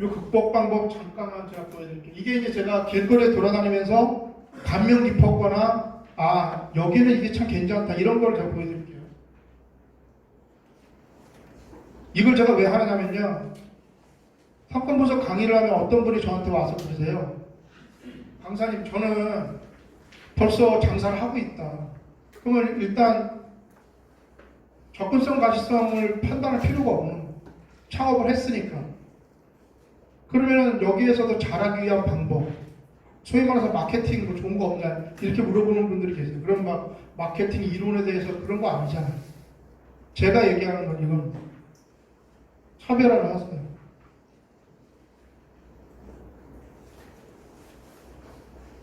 요 극복 방법 잠깐만 제가 보여드릴게요. 이게 이제 제가 길거리에 돌아다니면서 감명 깊었거나 아 여기는 이게 참 괜찮다 이런 걸 제가 보여드릴게요. 이걸 제가 왜 하냐면요. 상권 분석 강의를 하면 어떤 분이 저한테 와서 그러세요. 강사님 저는 벌써 장사를 하고 있다. 그러면 일단 접근성 가시성을 판단할 필요가 없는 창업을 했으니까 그러면 여기에서도 잘하기 위한 방법. 소위 말해서 마케팅 뭐 좋은 거 없냐 이렇게 물어보는 분들이 계세요. 그럼 막 마케팅 이론에 대해서 그런 거 아니잖아요. 제가 얘기하는 건 이건 차별화를 하세요.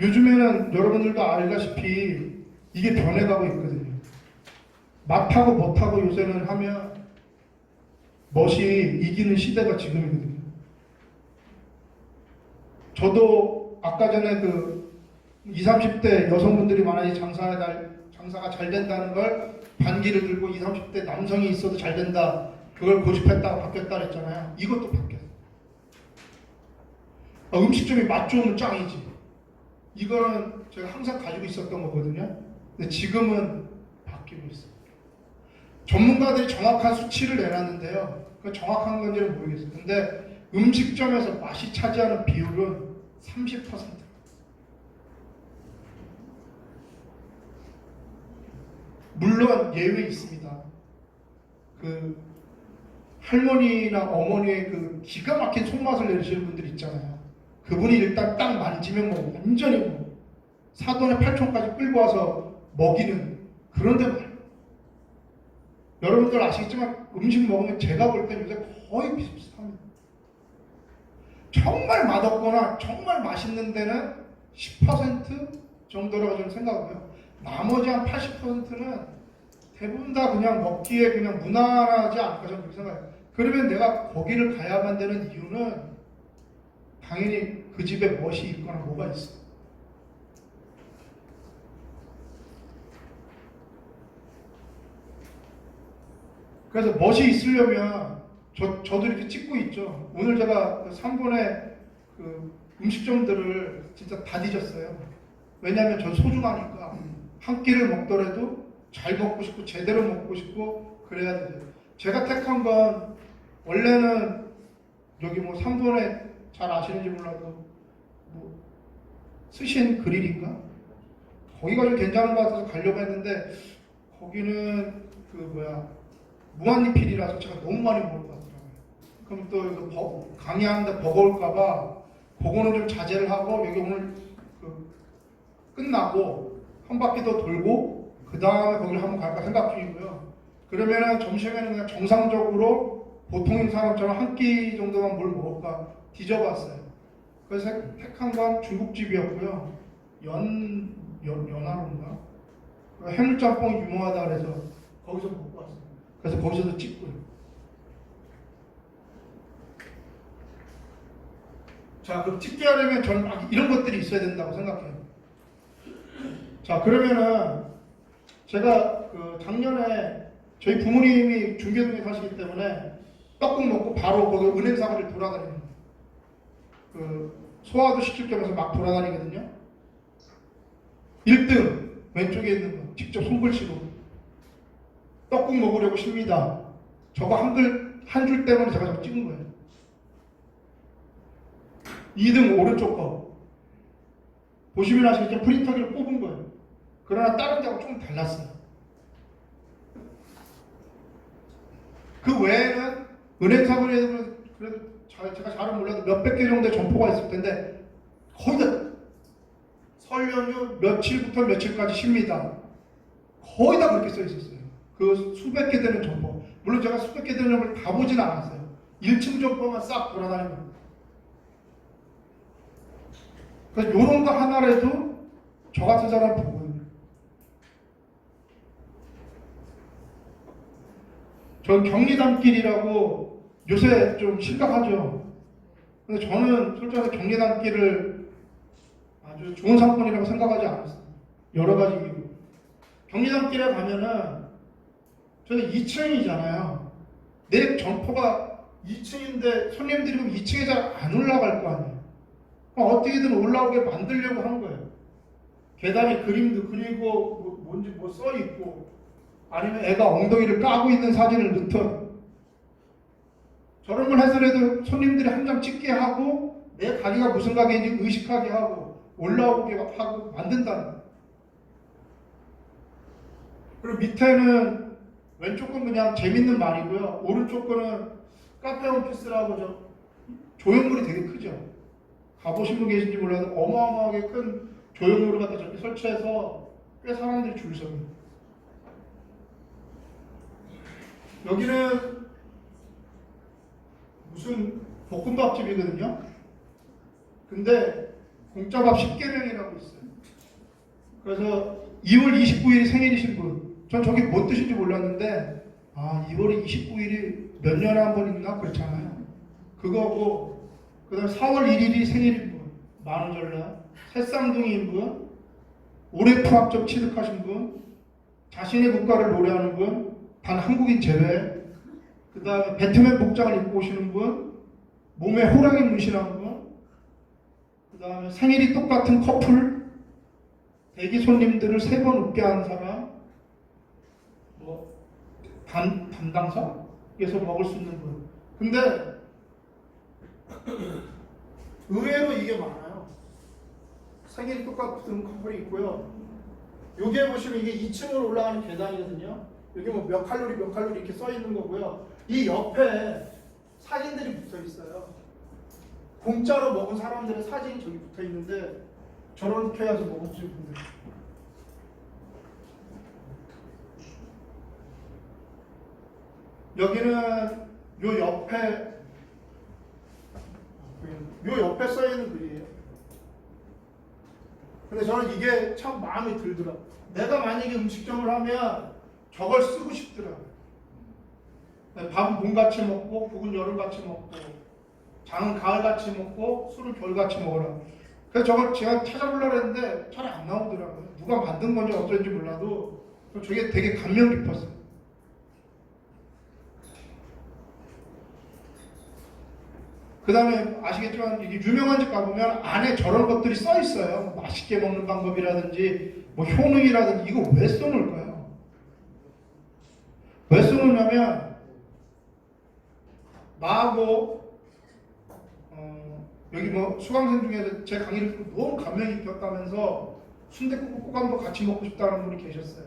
요즘에는 여러분들도 알다시피 이게 변해가고 있거든요. 맛하고 못하고 요새는 하면 멋이 이기는 시대가 지금이거든요. 저도 아까 전에 그 20, 30대 여성분들이 만약에 장사가 잘, 장사가 잘 된다는 걸 반기를 들고 20, 30대 남성이 있어도 잘 된다. 그걸 고집했다가 바뀌었다 그랬잖아요. 이것도 바뀌었어요. 아, 음식점이 맛 좋으면 짱이지. 이거는 제가 항상 가지고 있었던 거거든요. 근데 지금은 바뀌고 있어요. 전문가들이 정확한 수치를 내놨는데요. 그 정확한 건지는 모르겠어요. 근데 음식점에서 맛이 차지하는 비율은 30%. 물론 예외 있습니다. 그 할머니나 어머니의 그 기가 막힌 손맛을 내시는 분들 있잖아요. 그분이 일단 딱 만지면 뭐 완전히 뭐 사돈의 팔촌까지 끌고 와서 먹이는 그런 데 말이에요. 여러분들 아시겠지만 음식 먹으면 제가 볼땐 요새 거의 비슷비슷합니다. 정말 맛없거나 정말 맛있는 데는 10% 정도라고 저는 생각하고요. 나머지 한 80%는 대부분 다 그냥 먹기에 그냥 무난하지 않을까 저는 그렇게 생각해요. 그러면 내가 거기를 가야만 되는 이유는 당연히 그 집에 멋이 있거나 뭐가 있어. 그래서 멋이 있으려면 저, 저도 이렇게 찍고 있죠. 오늘 제가 3번의 그 음식점들을 진짜 다 뒤졌어요. 왜냐하면 전 소중하니까 한 끼를 먹더라도 잘 먹고 싶고 제대로 먹고 싶고 그래야 돼요. 제가 택한 건 원래는 여기 뭐 3번에 잘 아시는지 몰라도 뭐 스신 그릴인가? 거기가 좀 괜찮은 것 같아서 가려고 했는데 거기는 그 뭐야 무한리필이라서 제가 너무 많이 먹을 것 같더라고요. 그럼 또 이거 버- 강의하는데 버거울까봐 그거는 좀 자제를 하고 여기 오늘 그 끝나고 한 바퀴 더 돌고 그 다음에 거기를 한번 갈까 생각 중이고요. 그러면은 점심에는 그냥 정상적으로 보통인 사람처럼 한 끼 정도만 뭘 먹을까 뒤져봤어요. 그래서 택- 택한 건 중국집이었고요. 연, 연, 연하로인가? 그 해물짬뽕이 유명하다 그래서 거기서 먹고 왔어요. 그래서 거기서도 찍고요. 자, 그럼 찍게 하려면 막 이런 것들이 있어야 된다고 생각해요. 자, 그러면은 제가 그 작년에 저희 부모님이 중계동에 사시기 때문에 떡국 먹고 바로 거기 은행 사거리를 돌아다니는. 그 소화도 시킬 겸해서 막 돌아다니거든요. 1등 왼쪽에 있는 거 직접 손글씨로 떡국 먹으려고 쉽니다. 저거 한글 한 줄 때문에 제가 저거 찍은 거예요. 2등 오른쪽 거 보시면 아시겠지만 프린터기를 뽑은 거예요. 그러나 다른 데하고 좀 달랐어요. 그 외에는 은행 사거리에는 그래도 잘- 제가 잘은 몰라도 몇백 개 정도의 점포가 있을 텐데 거의 다설 연휴 며칠부터 며칠까지 쉽니다. 거의 다 그렇게 써 있었어요. 그 수백 개 되는 점포. 물론 제가 수백 개 되는 점을 다 보진 않았어요. 1층 점포만 싹 돌아다니는 그래서 요런 거 하나라도 저 같은 사람 보고요. 전 경리단길이라고 요새 좀 심각하죠. 근데 저는 솔직히 경리단길을 아주 좋은 상권이라고 생각하지 않았어요. 여러 가지 이유. 경리단길에 가면은 저는 2층이잖아요. 내 점포가 2층인데 손님들이 그럼 2층에 잘 안 올라갈 거 아니에요. 어떻게든 올라오게 만들려고 한 거예요. 계단에 그림도 그리고 뭐- 뭔지 뭐 써 있고 아니면 애가 엉덩이를 까고 있는 사진을 넣던 저런 걸 해서라도 손님들이 한 장 찍게 하고 내 가게가 무슨 가게인지 의식하게 하고 올라오게 하고 만든다는 거예요. 그리고 밑에는 왼쪽 건 그냥 재밌는 말이고요. 오른쪽 거는 카페 오피스라고 저 조형물이 되게 크죠. 가보신 분 계신지 몰라도 어마어마하게 큰 조형물을 갖다 저렇게 설치해서 꽤 사람들이 줄 섭니다. 여기는 무슨 볶음밥집이거든요. 근데 공짜밥 10개명이라고 있어요. 그래서 2월 29일이 생일이신 분, 전 저기 뭐 뜻인지 몰랐는데, 아, 2월 29일이 몇 년에 한 번 있나? 그렇잖아요. 그거고, 그 다음 4월 1일이 생일인 분, 만우절날, 새쌍둥이인 분, 올해 프학점 취득하신 분, 자신의 국가를 노래하는 분, 단 한국인 제외, 그 다음에 배트맨 복장을 입고 오시는 분, 몸에 호랑이 문신한 분, 그 다음에 생일이 똑같은 커플, 대기 손님들을 세 번 웃게 하는 사람, 뭐 단, 담당사에서 먹을 수 있는 분. 근데 의외로 이게 많아요. 생일이 똑같은 커플이 있고요. 여기에 보시면 이게 2층으로 올라가는 계단이거든요. 여기 뭐 몇 칼로리 몇 칼로리 이렇게 써 있는 거고요. 이 옆에 사진들이 붙어 있어요. 공짜로 먹은 사람들의 사진이 저기 붙어 있는데 저렇게 해서 먹은 분들. 여기는 요 옆에 요 옆에 써 있는 글이에요. 근데 저는 이게 참 마음에 들더라. 내가 만약에 음식점을 하면 저걸 쓰고 싶더라고요. 밥은 봄 같이 먹고 국은 여름 같이 먹고 장은 가을 같이 먹고 술은 겨울 같이 먹어라. 그래서 저걸 제가 찾아보려고 했는데 잘 안 나오더라고요. 누가 만든 건지 어쩐지 몰라도 저게 되게 감명 깊었어요. 그 다음에 아시겠지만 유명한 집 가보면 안에 저런 것들이 써 있어요. 뭐 맛있게 먹는 방법이라든지 뭐 효능이라든지 이거 왜 써놓을까요? 왜 써놓냐면 나하고 어, 여기 뭐 수강생 중에서 제 강의를 듣고 너무 감명이 깊었다면서 순대국 꼭 한번 같이 먹고 싶다는 분이 계셨어요.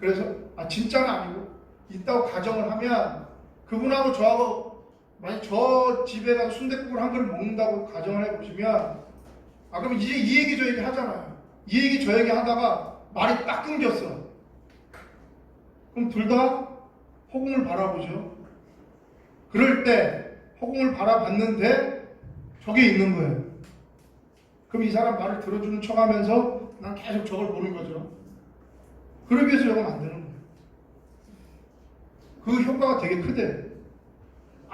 그래서 아 진짜는 아니고 있다고 가정을 하면 그분하고 저하고 만약 저 집에 가서 순대국을 한 그릇 먹는다고 가정을 해보시면 아 그럼 이제 이 얘기 저 얘기 하잖아요. 이 얘기 저 얘기 하다가 말이 딱 끊겼어. 그럼 둘 다 허공을 바라보죠. 그럴 때 허공을 바라봤는데 저게 있는 거예요. 그럼 이 사람 말을 들어주는 척 하면서 난 계속 저걸 보는 거죠. 그러기 위해서 저걸 만드는 거예요. 그 효과가 되게 크대.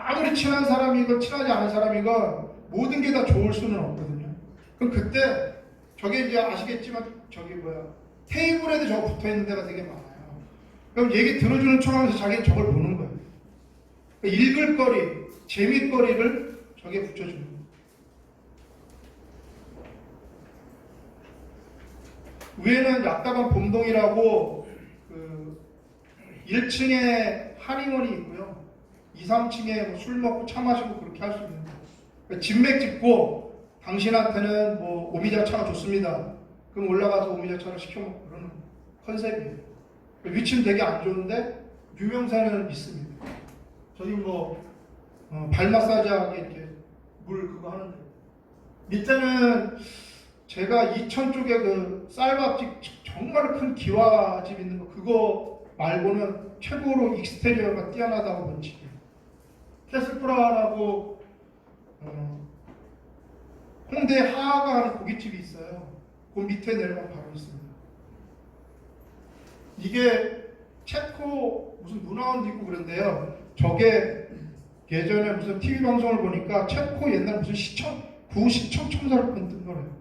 아무리 친한 사람이건 친하지 않은 사람이건 모든 게 다 좋을 수는 없거든요. 그럼 그때 저게 이제 아시겠지만 저기 뭐야 테이블에도 저거 붙어 있는 데가 되게 많아요. 그럼 얘기 들어주는 척하면서 자기는 저걸 보는 거예요. 그러니까 읽을 거리, 재밌거리를 저게 붙여주는 거예요. 위에는 약다방 봄동이라고 그 1층에 한의원이 있고요. 2, 3층에 뭐술 먹고 차 마시고 그렇게 할 수 있는 거예요. 그러니까 진맥 짚고 당신한테는 뭐 오미자차가 좋습니다. 그럼 올라가서 오미자차를 시켜 먹고 그러는 컨셉이에요. 위치는 되게 안 좋은데 유명세는 있습니다. 저기 뭐 어, 발 마사지하게 이렇게 물 그거 하는데 밑에는 제가 이천 쪽에 그 쌀밥집 정말 큰 기와집 있는 거 그거 말고는 최고로 익스테리어가 뛰어나다고 본 집이에요. 캐슬프라라고 어, 홍대 하하가 하는 고깃집이 있어요. 그 밑에 내려가면 바로 있습니다. 이게 체코 무슨 문화원도 있고 그런데요. 저게 예전에 무슨 TV 방송을 보니까 체코 옛날 무슨 시청 구시청 첨사를 본 거래요.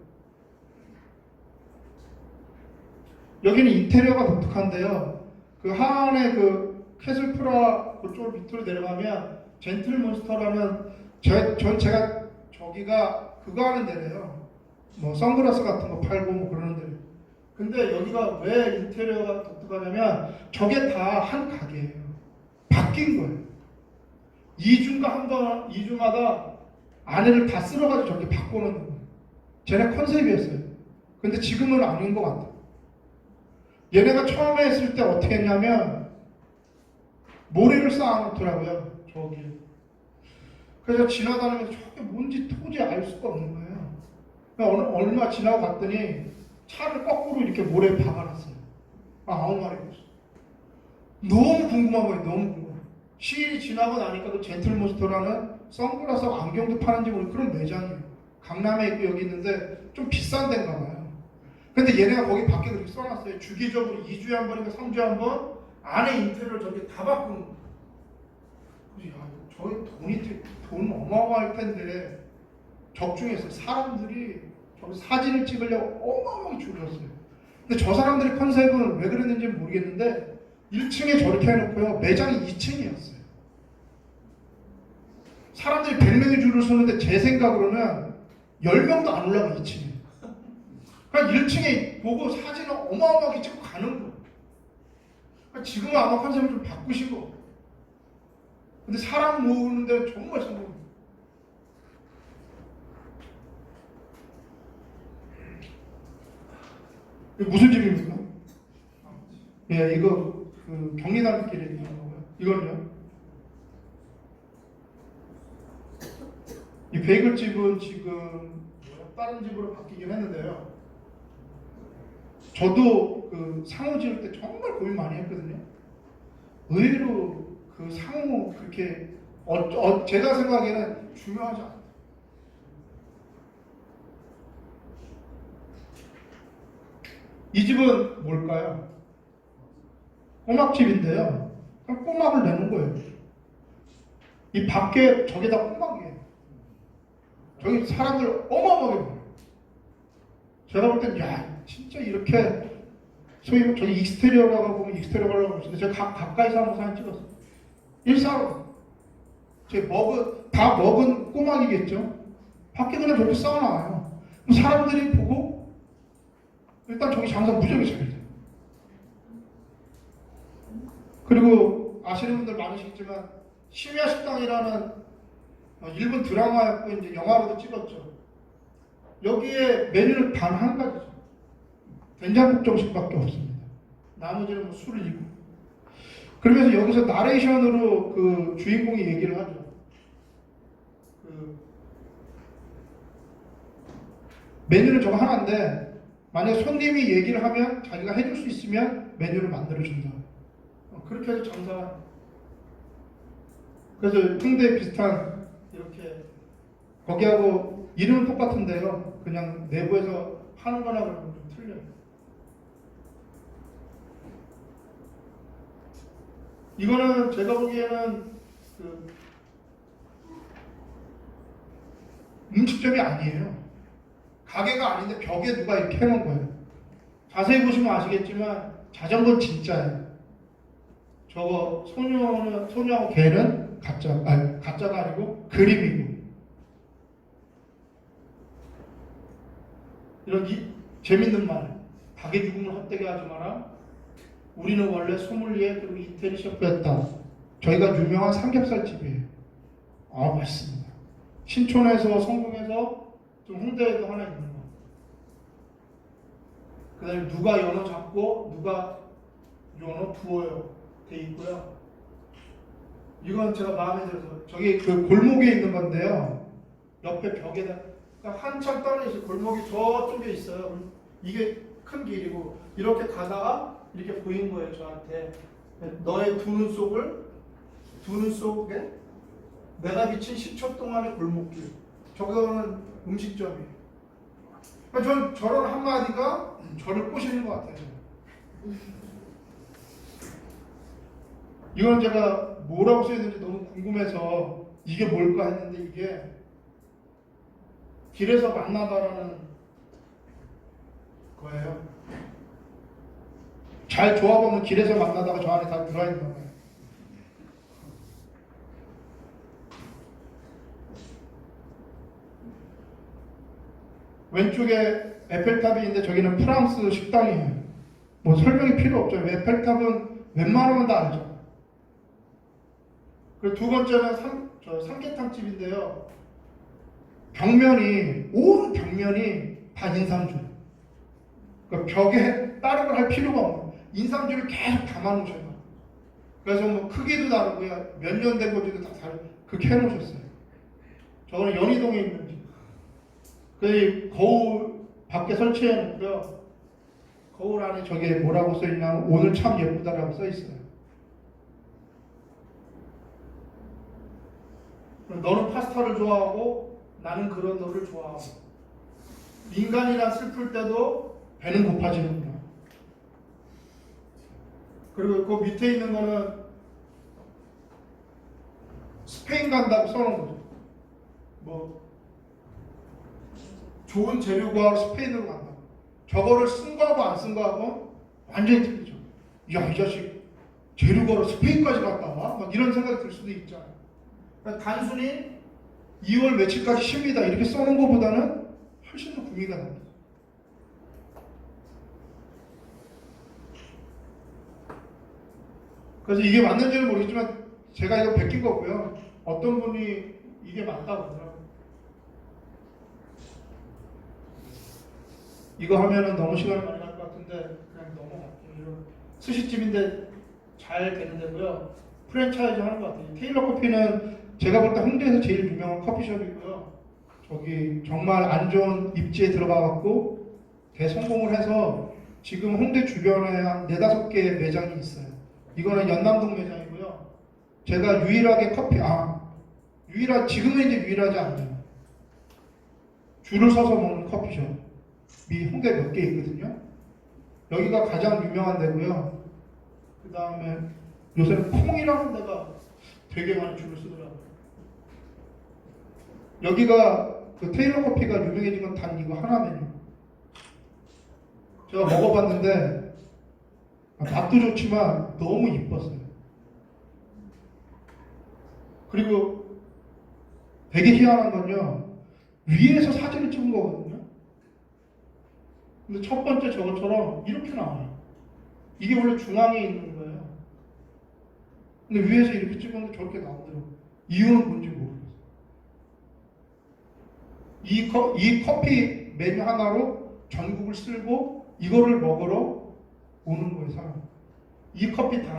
여기는 인테리어가 독특한데요. 그 하안의 그 캐슬프라 그쪽 밑으로 내려가면 젠틀몬스터라는 제, 전 제가 저기가 그거 하는 데래요. 뭐 선글라스 같은 거 팔고 뭐 그러는 데. 근데 여기가 왜 인테리어가 독특하냐면 저게 다 한 가게예요. 바뀐 거예요. 2주인가 한 번, 2주마다 안에를 다 쓸어가지고 저렇게 바꿔놓는 거예요. 쟤네 컨셉이었어요. 근데 지금은 아닌 것 같아요. 얘네가 처음에 했을 때 어떻게 했냐면 모래를 쌓아놓더라고요. 저기. 그래서 지나다니면서 저게 뭔지 도저히 알 수가 없는 거예요. 그러니까 어느- 얼마 지나고 갔더니 차를 거꾸로 이렇게 모래에 박아놨어요. 아, 아무 말이 없어. 너무 궁금한 거예요. 너무 궁금해. 시일이 지나고 나니까 그 젠틀몬스터라는 선글라스하고 안경도 파는지 모르는 그런 매장이에요. 강남에 있고 여기 있는데 좀 비싼 데인가 봐요. 근데 얘네가 거기 밖에 그렇게 써놨어요. 주기적으로 2주에 한 번인가 3주에 한 번 안에 인테리어를 저렇게 다 바꾸는 야, 저희 돈이 돈 어마어마할 텐데 적중해서 사람들이 저기 사진을 찍으려고 어마어마하게 줄을 섰어요. 근데 저 사람들의 컨셉은 왜 그랬는지 모르겠는데 1층에 저렇게 해놓고요. 매장이 2층이었어요. 사람들이 100명이 줄을 서는데 제 생각으로는 10명도 안 올라가 2층에. 그러니까 1층에 보고 사진을 어마어마하게 찍고 가는 거예요. 그러니까 지금은 아마 컨셉을 좀 바꾸신 거. 근데 사람 모으는데 정말 성공. 무슨 집입니까? 예, 이거 그 경리단길에 있는 거고요. 이건요. 이 베이글집은 지금? 다른 집으로 바뀌긴 했는데요. 저도 그 상호 지을 때 정말 고민 많이 했거든요. 의외로 그 상호 그렇게 어, 어, 제가 생각에는 중요하지 않아요. 이 집은 뭘까요? 꼬막집인데요. 꼬막을 내는 거예요. 이 밖에 저게 다 꼬막이에요. 저기 사람들 어마어마하게 많아요. 제가 볼 땐, 야, 진짜 이렇게, 소위 저기 익스테리어라고 보면 익스테리어 가려고 하시는데, 제가 가, 가까이서 한번 사진 찍었어요. 일사로. 제 먹은, 다 먹은 꼬막이겠죠? 밖에 그냥 저렇게 쌓아놔요. 사람들이 보고, 일단 저기 장사 무지하게 잘 돼요. 그리고 아시는 분들 많으시겠지만, 심야 식당이라는 어, 일본 드라마였고 이제 영화로도 찍었죠. 여기에 메뉴는 단 한 가지죠. 된장국정식밖에 없습니다. 나머지는 뭐 술이고. 그러면서 여기서 나레이션으로 그 주인공이 얘기를 하죠. 그 메뉴는 저거 하나인데 만약 손님이 얘기를 하면 자기가 해줄 수 있으면 메뉴를 만들어 준다. 어, 그렇게 해서 장사. 그래서 홍대 비슷한 이렇게 거기하고 이름은 똑같은데요. 그냥 내부에서 하는 거나 건좀 틀려요. 이거는 제가 보기에는 그 음식점이 아니에요. 가게가 아닌데 벽에 누가 이렇게 해놓은 거예요. 자세히 보시면 아시겠지만 자전거는 진짜예요. 저거 소녀는 소녀하고 개는 가짜 아니 가짜가 아니고 그림이고 이런 이 재밌는 말 가게 죽음을 헛되게 하지 마라. 우리는 원래 소믈리에 그리고 이태리 셰프였다. 저희가 유명한 삼겹살 집이에요. 아 맛있습니다. 신촌에서 성공해서 좀 홍대에도 하나 있는 거. 그다음에 누가 연어 잡고 누가 연어 부어요 돼 있고요. 이건 제가 마음에 들어서 저기 그 골목에 있는 건데요. 옆에 벽에다 그러니까 한참 떨어져서 골목이 저쪽에 있어요. 이게 큰 길이고 이렇게 가다가 이렇게 보인 거예요 저한테 너의 두 눈 속을 두 눈 속에 내가 비친 10초 동안의 골목길 저거는 음식점이에요. 그러니까 전 저런 한마디가 저를 꼬시는 것 같아요. 이건 제가 뭐라고 써야 되는지 너무 궁금해서 이게 뭘까 했는데 이게 길에서 만나다라는 거예요. 잘 조합하면 길에서 만나다가 저 안에 다 들어있는 거예요. 왼쪽에 에펠탑이 있는데 저기는 프랑스 식당이에요. 뭐 설명이 필요 없죠. 에펠탑은 웬만하면 다 알죠. 그리고 두 번째는 삼, 저 삼계탕 집인데요. 벽면이 온 벽면이 다 인삼주. 그 그러니까 벽에 다른 걸 할 필요가 없는 인삼주를 계속 담아놓으셔요. 그래서 뭐 크기도 다르고요. 몇 년된 건지도 다 다르. 그렇게 해놓으셨어요. 저거는 연희동에 있는 집. 그 거울 밖에 설치해 놓고요. 거울 안에 저게 뭐라고 써 있냐면 오늘 참 예쁘다라고 써 있어요. 너는 파스타를 좋아하고 나는 그런 너를 좋아하고 인간이란 슬플 때도 배는 고파지는구나. 그리고 그 밑에 있는 거는 스페인 간다고 써놓은 거죠. 뭐 좋은 재료 구하러 스페인으로 간다. 저거를 쓴 거하고 안 쓴 거하고 완전히 틀리죠. 야, 이 자식 재료 구하러 스페인까지 갔다 와? 막 이런 생각이 들 수도 있잖아요. 그러니까 단순히 2월 며칠까지 쉽니다. 이렇게 써놓은 것보다는 훨씬 더 구미가 납니다. 그래서 이게 맞는지는 모르겠지만 제가 이거 베낀 거고요. 어떤 분이 이게 맞다고 그러더라고요. 이거 하면은 너무 시간이 많이 갈 것 같은데 그냥 넘어갈게요. 스시집인데 잘 되는 데고요. 프랜차이즈 하는 것 같아요. 테일러 커피는 제가 볼 때 홍대에서 제일 유명한 커피숍이고요. 저기 정말 안 좋은 입지에 들어가 갖고 대성공을 해서 지금 홍대 주변에 한 네다섯 개 매장이 있어요. 이거는 연남동 매장이고요. 제가 유일하게 커피 아 유일하 지금은 이제 유일하지 않아요. 줄을 서서 먹는 커피숍. 이 홍대 몇 개 있거든요. 여기가 가장 유명한 데고요. 그 다음에 요새는 콩이라는 데가 되게 많이 줄을 쓰더라고요. 여기가 그 테일러 커피가 유명해진 건 단 이거 하나 메뉴. 제가 먹어봤는데 아, 맛도 좋지만 너무 이뻤어요. 그리고 되게 희한한 건요. 위에서 사진을 찍은 거거든요. 근데 첫 번째 저것처럼 이렇게 나와요. 이게 원래 중앙에 있는 거예요. 근데 위에서 이렇게 찍었는데 저렇게 나오더라고요. 이유는 뭔지 모르겠어요. 이, 커, 이 커피 메뉴 하나로 전국을 쓸고 이거를 먹으러 오는 거예요, 사람. 이 커피 단